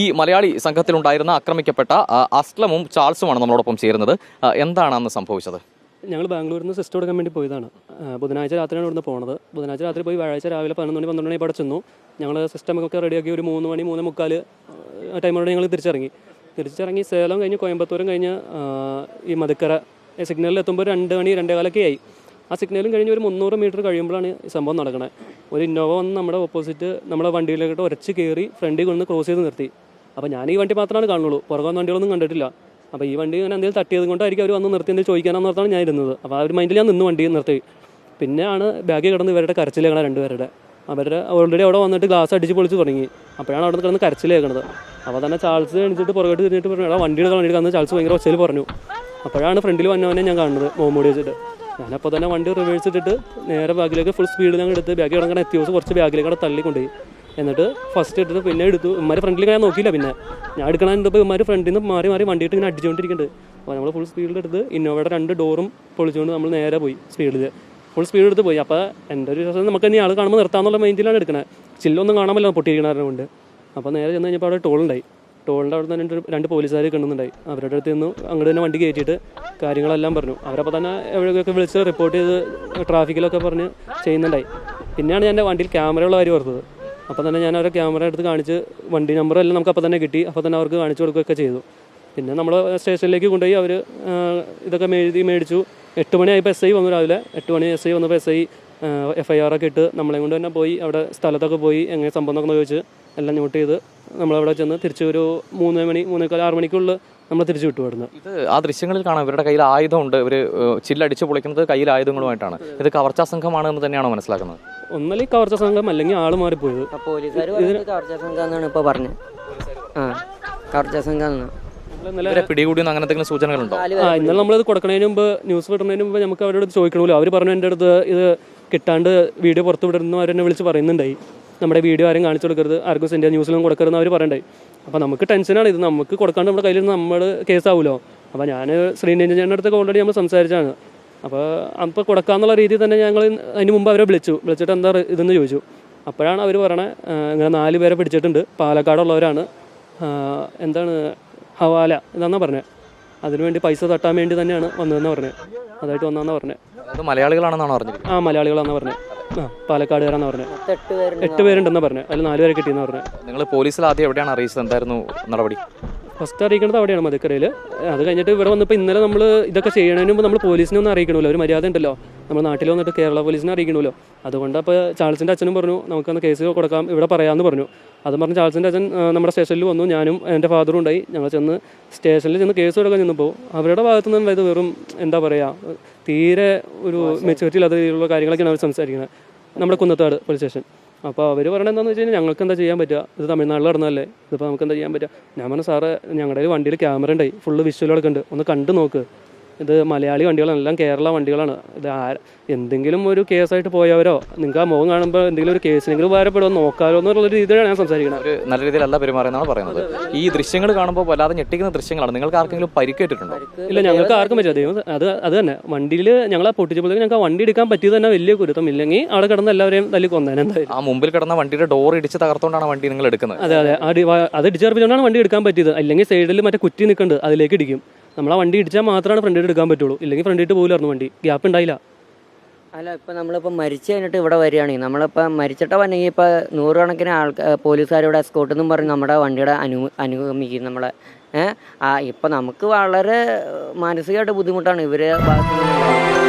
ഈ മലയാളി സംഘത്തിലുണ്ടായിരുന്ന ആക്രമിക്കപ്പെട്ട അസ്ലമും ചാൾസുമാണ് നമ്മളോടൊപ്പം ചേരുന്നത്. എന്താണ് അന്ന് സംഭവിച്ചത്? ഞങ്ങൾ ബാംഗ്ലൂരിൽ നിന്ന് സിസ്റ്റം എടുക്കാൻ വേണ്ടി പോയതാണ്. ബുധനാഴ്ച രാത്രിയാണ് ഇവിടുന്ന് പോണത്. ബുധനാഴ്ച രാത്രി പോയി വ്യാഴാഴ്ച രാവിലെ പതിനൊന്ന് മണി പന്ത്രണ്ട് മണി ഇവിടെ ഞങ്ങൾ സിസ്റ്റം ഒക്കെ റെഡിയാക്കി ഒരു മൂന്ന് മണി മൂന്ന് മുക്കാൽ ടൈമോടെ ഞങ്ങൾ തിരിച്ചിറങ്ങി. തിരിച്ചിറങ്ങി സേലം കഴിഞ്ഞ് കോയമ്പത്തൂരും കഴിഞ്ഞ് ഈ മധുക്കര സിഗ്നലിൽ എത്തുമ്പോൾ രണ്ട് മണി രണ്ടേ കാലൊക്കെ ആയി. ആ സിഗ്നലും കഴിഞ്ഞ് ഒരു മുന്നൂറ് മീറ്റർ കഴിയുമ്പോഴാണ് ഈ സംഭവം നടക്കുന്നത് ഒരു ഇന്നോവ വന്ന് നമ്മുടെ ഓപ്പോസിറ്റ് നമ്മുടെ വണ്ടിയിലേക്കിട്ട് ഉരച്ച് കയറി ഫ്രണ്ടിൽ കൊണ്ട് ക്രോസ് ചെയ്ത് നിർത്തി. അപ്പോൾ ഞാൻ ഈ വണ്ടി മാത്രമാണ് കാണുള്ളൂ. പുറകെ വണ്ടികളൊന്നും കണ്ടിട്ടില്ല. അപ്പോൾ ഈ വണ്ടി ഇങ്ങനെ എന്തെങ്കിലും തട്ടിയത് കൊണ്ടായിരിക്കും അവർ വന്ന് നിർത്തി എന്തെങ്കിലും ചോദിക്കാനാണ് ഓർത്താണ് ഞാൻ ഇരുന്നത്. അപ്പോൾ ആ ഒരു മൈൻഡിൽ ഞാൻ നിന്ന് വണ്ടി നിർത്തി. പിന്നെയാണ് ബാഗിൽ കിടന്ന് ഇവരുടെ കരച്ചിലേക്കണ രണ്ടുപേരുടെ. അവരുടെ ഓൾറെഡി അവിടെ വന്നിട്ട് ഗ്ലാസ് അടിച്ച് പൊളിച്ച് തുടങ്ങി. അപ്പോഴാണ് അവിടെ കിടന്ന് കരച്ചിലേക്കണത് അപ്പോൾ തന്നെ ചാൾസ് എണിച്ചിട്ട് പുറകോട്ട് തിരിഞ്ഞിട്ട് പറഞ്ഞു എടാ വണ്ടിയുടെ കളഞ്ഞിട്ട് കന്ന് ചാൾസ് ഭയങ്കര ഒച്ചയിൽ പറഞ്ഞു. അപ്പോഴാണ് ഫ്രണ്ടിൽ വന്നവനെ ഞാൻ കാണുന്നത് മോമൂടി വെച്ചിട്ട്. ഞാനപ്പോൾ തന്നെ വണ്ടി റിവേഴ്സ് ഇട്ടിട്ട് നേരെ ബാഗിലേക്ക് ഫുൾ സ്പീഡിൽ ഞങ്ങൾ എടുത്ത് ബാഗ് കിടങ്ങനെ എത്തിയോസ് കുറച്ച് ബാഗിലേക്ക് അവിടെ തള്ളി കൊണ്ടുപോയി എന്നിട്ട് ഫസ്റ്റ് എടുത്ത് പിന്നെ എടുത്തു. ഇമാര് ഫ്രണ്ടിൽ ഞാൻ നോക്കിയില്ല പിന്നെ. ഞാൻ എടുക്കണപ്പോൾ ഇമാര് ഫ്രണ്ടിൽ നിന്ന് മാറി മാറി വണ്ടിയിട്ട് ഇങ്ങനെ അടിച്ചുകൊണ്ടിരിക്കുന്നുണ്ട്. അപ്പോൾ നമ്മൾ ഫുൾ സ്പീഡിൽ എടുത്ത് ഇന്നോവയുടെ രണ്ട് ഡോറും പൊളിച്ചുകൊണ്ട് നമ്മൾ നേരെ പോയി സ്പീഡിൽ ഫുൾ സ്പീഡ് എടുത്ത് പോയി. അപ്പോൾ എന്റെ ഒരു വിശ്വാസം നമുക്ക് ഇനി ആൾ കാണുമ്പോൾ നിർത്താന്നുള്ള മൈൻഡിലാണ് എടുക്കുന്നത് ചില്ലൊന്നും കാണാൻ പറ്റില്ല കൊണ്ട് അപ്പോൾ നേരെ ചെന്ന് കഴിഞ്ഞപ്പോൾ അവിടെ ടോളുണ്ടായി ടോളിന്റെ അവിടെ തന്നെ രണ്ട് പോലീസുകാർ കിട്ടുന്നുണ്ടായി അവരുടെ അടുത്ത് നിന്ന് അങ്ങോട്ട് തന്നെ വണ്ടി കയറ്റിയിട്ട് കാര്യങ്ങളെല്ലാം പറഞ്ഞു. അവരപ്പോൾ തന്നെ എവിടെയൊക്കെ വിളിച്ച് റിപ്പോർട്ട് ചെയ്ത് ട്രാഫിക്കിലൊക്കെ പറഞ്ഞ് ചെയ്യുന്നുണ്ടായി. പിന്നെയാണ് എന്റെ വണ്ടിയിൽ ക്യാമറയുള്ള കാര്യം ഓർത്തത്. അപ്പോൾ തന്നെ ഞാൻ അവരെ ക്യാമറ എടുത്ത് കാണിച്ച് വണ്ടി നമ്പർ എല്ലാം നമുക്ക് അപ്പോൾ തന്നെ കിട്ടി. അപ്പോൾ തന്നെ അവർക്ക് കാണിച്ചു കൊടുക്കുകയൊക്കെ ചെയ്തു. പിന്നെ നമ്മൾ സ്റ്റേഷനിലേക്ക് കൊണ്ടുപോയി അവർ ഇതൊക്കെ എഴുതി മേടിച്ചു. എട്ട് മണിയായപ്പോൾ എസ് ഐ വന്നു രാവിലെ. എട്ട് മണി എസ് ഐ വന്നപ്പോൾ S I F I R ഒക്കെ ഇട്ട് നമ്മളെ കൊണ്ട് തന്നെ പോയി. അവിടെ സ്ഥലത്തൊക്കെ പോയി എങ്ങനെ സംഭവം എന്നൊക്കെ ചോദിച്ച് എല്ലാം നോട്ട് ചെയ്ത് നമ്മളവിടെ ചെന്ന് തിരിച്ച് ഒരു മൂന്ന് മണി മൂന്നേക്കാൽ ആറ് മണിക്കുള്ളിൽ നമ്മൾ തിരിച്ചു വിട്ടു വരുന്നത് ഇത് ആ ദൃശ്യങ്ങളിൽ കാണാം. ഇവരുടെ കയ്യിൽ ആയുധമുണ്ട്. ഇവർ ചില്ലടിച്ച് പൊളിക്കുന്നത് കയ്യിൽ ആയുധങ്ങളുമായിട്ടാണ്. ഇത് കവർച്ചാ സംഘമാണ് എന്ന് തന്നെയാണോ മനസ്സിലാക്കുന്നത്? ഒന്നല്ലെങ്കിൽ കവർച്ച സംഘം അല്ലെങ്കിൽ ആൾ മാറിപ്പോയത്? പോലീസുകാർ കവർച്ച പറഞ്ഞത്. ആ കവർച്ച ഇവരെ പിടികൂടിയെന്ന് സൂചനകളുണ്ടോ? ആ ഇന്നലെ നമ്മളത് കൊടുക്കുന്നതിന് മുമ്പ് ന്യൂസ് വിടുന്നതിന് മുമ്പ് നമുക്ക് അവരോട് ചോദിക്കണമല്ലോ. അവർ പറഞ്ഞു എന്റെ അടുത്ത് ഇത് കിട്ടാണ്ട് വീഡിയോ പുറത്തു വിടുന്നു അവരെന്നെ വിളിച്ച് പറയുന്നുണ്ടായി. നമ്മുടെ വീഡിയോ ആരും കാണിച്ചു കൊടുക്കരുത്. ആർക്കും സെൻഡ് ന്യൂസിലും കൊടുക്കരുതെന്ന് അവർ പറയണ്ടായി. അപ്പോൾ നമുക്ക് ടെൻഷനാണ് ഇത്. നമുക്ക് കൊടുക്കാണ്ട് നമ്മുടെ കയ്യിൽ നമ്മൾ കേസാവുമല്ലോ അപ്പോൾ ഞാൻ ശ്രീനിരഞ്ജന്റെ അടുത്തൊക്കെ ഓൾറെഡി നമ്മൾ സംസാരിച്ചാണ് അപ്പോൾ അപ്പോൾ കൊടുക്കാമെന്നുള്ള രീതിയിൽ തന്നെ ഞങ്ങൾ അതിന് മുമ്പ് അവരെ വിളിച്ചു. വിളിച്ചിട്ട് എന്താ ഇതെന്ന് ചോദിച്ചു. അപ്പോഴാണ് അവർ പറയണത് ഇങ്ങനെ നാല് പേരെ പിടിച്ചിട്ടുണ്ട്. പാലക്കാടുള്ളവരാണ്. എന്താണ് ഹവാല എന്നാണ് പറഞ്ഞത് അതിനുവേണ്ടി പൈസ തട്ടാൻ വേണ്ടി തന്നെയാണ് വന്നതെന്ന് പറഞ്ഞത് അതായിട്ട് വന്നതെന്ന് പറഞ്ഞത് മലയാളികളാണെന്നാണ് പറഞ്ഞത് ആ മലയാളികളാണെന്ന് പറഞ്ഞത് ആ പാലക്കാടുകാരാണെന്ന് പറഞ്ഞത് എട്ട് പേരുണ്ട്. എട്ട് പേരുണ്ടെന്ന് പറഞ്ഞത് അതിൽ നാല് പേരെ കിട്ടിയെന്ന് പറഞ്ഞത് നിങ്ങൾ പോലീസിൽ ആദ്യം എവിടെയാണ് അറിയിച്ചത്? എന്തായിരുന്നു നടപടി? ഫസ്റ്റ് അറിയിക്കുന്നത് അവിടെയാണ് മധുക്കരയിൽ അത് കഴിഞ്ഞിട്ട് ഇവിടെ വന്നപ്പോൾ ഇന്നലെ നമ്മൾ ഇതൊക്കെ ചെയ്യണതിന് മുമ്പ് നമ്മൾ പോലീസിനെ ഒന്നും അറിയിക്കണമല്ലോ ഒരു മര്യാദ ഉണ്ടല്ലോ. നമ്മൾ നാട്ടിൽ വന്നിട്ട് കേരള പോലീസിനെ അറിയിക്കണമല്ലോ അതുകൊണ്ട് അപ്പോൾ ചാൾസിന്റെ അച്ഛനും പറഞ്ഞു നമുക്കൊന്ന് കേസ് കൊടുക്കാം ഇവിടെ പറയാമെന്ന് പറഞ്ഞു. അത് പറഞ്ഞ് ചാൾസിന്റെ അച്ഛൻ നമ്മുടെ സ്റ്റേഷനിൽ വന്നു. ഞാനും എന്റെ ഫാദറും ഉണ്ടായി. ഞങ്ങൾ ചെന്ന് സ്റ്റേഷനിൽ ചെന്ന് കേസ് കൊടുക്കാൻ ചെന്നപ്പോൾ അവരുടെ ഭാഗത്തു നിന്നും ഇത് വെറും എന്താ പറയുക തീരെ ഒരു മെച്ചൂരിറ്റി ഇല്ലാത്ത രീതിയിലുള്ള കാര്യങ്ങളൊക്കെയാണ് അവർ സംസാരിക്കുന്നത് നമ്മുടെ കുന്നത്താട് പോലീസ് സ്റ്റേഷൻ അപ്പോൾ അവർ പറയണത് എന്താണെന്ന് വെച്ച് കഴിഞ്ഞാൽ ഞങ്ങൾക്ക് എന്താ ചെയ്യാൻ പറ്റുക? ഇത് തമിഴ്നാട്ടിൽ നടന്നതല്ലേ? ഇതിപ്പോൾ നമുക്ക് എന്താ ചെയ്യാൻ പറ്റുക? ഞാൻ പറഞ്ഞു സാറ് ഞങ്ങളുടെ വണ്ടിയിൽ ക്യാമറ ഉണ്ടായി. ഫുള്ള് വിഷ്വലുകളൊക്കെ ഉണ്ട്. ഒന്ന് കണ്ടു നോക്ക്. ഇത് മലയാളി വണ്ടികളാണ് എല്ലാം കേരള വണ്ടികളാണ്. ഇത് എന്തെങ്കിലും ഒരു കേസായിട്ട് പോയവരോ നിങ്ങൾക്ക് ആ മുഖം കാണുമ്പോൾ എന്തെങ്കിലും ഒരു കേസിനെങ്കിലും ഉപകാരപ്പെടുമോ നോക്കാമോ എന്നുള്ള രീതിയിലാണ് ഞാൻ സംസാരിക്കുന്നത് ഒരു നല്ല രീതിയിലല്ല പെരുമാറുന്നതാണ് പറയുന്നത്. ഈ ദൃശ്യങ്ങൾ കാണുമ്പോൾ വല്ലാതെ ഞെട്ടിക്കുന്ന ദൃശ്യങ്ങളാണ്. നിങ്ങൾക്ക് ആർക്കെങ്കിലും പരിക്കേറ്റിട്ടുണ്ടോ? ഇല്ല ഞങ്ങൾക്ക് ആർക്കും പറ്റില്ല. ദൈവം അത് അത് തന്നെ. വണ്ടിയിൽ ഞങ്ങൾ ആ പൊട്ടിച്ചപ്പോൾ ഞങ്ങൾക്ക് വണ്ടി എടുക്കാൻ പറ്റിയത് തന്നെ വലിയ കുരുത്തം. ഇല്ലെങ്കിൽ അവിടെ കിടന്ന് എല്ലാവരെയും തല്ലി കൊന്നേനെ എന്തായാലും. ആ മുമ്പിൽ കിടന്ന വണ്ടിയുടെ ഡോർ ഇടിച്ച് തകർത്തോണ്ടാണ് വണ്ടി നിങ്ങൾ എടുക്കുന്നത്. അതെ അതെ. അത് ഇടിച്ചേർപ്പിച്ചുകൊണ്ടാണ് വണ്ടി എടുക്കാൻ പറ്റിയത്. അല്ലെങ്കിൽ സൈഡിൽ മറ്റേ കുറ്റി നിൽക്കുന്നുണ്ട് അതിലേക്ക് ഇടിക്കും. നമ്മൾ ആ വണ്ടി ഇടിച്ചാൽ മാത്രമാണ് ഫ്രണ്ടിൽ എടുക്കാൻ പറ്റുള്ളൂ. ഇല്ലെങ്കിൽ ഫ്രണ്ടിട്ട് പോകില്ലായിരുന്നു വണ്ടി. ഗ്യാപ്പ് ഉണ്ടായില്ല. അല്ല ഇപ്പം നമ്മളിപ്പോൾ മരിച്ചു കഴിഞ്ഞിട്ട് ഇവിടെ വരികയാണെങ്കിൽ നമ്മളിപ്പോൾ മരിച്ചിട്ട് വന്നെങ്കിൽ ഇപ്പോൾ നൂറുകണക്കിന് ആൾക്കാർ പോലീസുകാർ ഇവിടെ എസ്കോട്ട് എന്നും പറഞ്ഞ് നമ്മുടെ വണ്ടിയുടെ അനു അനുഗമിക്കും നമ്മളെ. ഏഹ് ആ ഇപ്പം നമുക്ക് വളരെ മാനസികമായിട്ട് ബുദ്ധിമുട്ടാണ് ഇവരെ ഭാഗത്ത്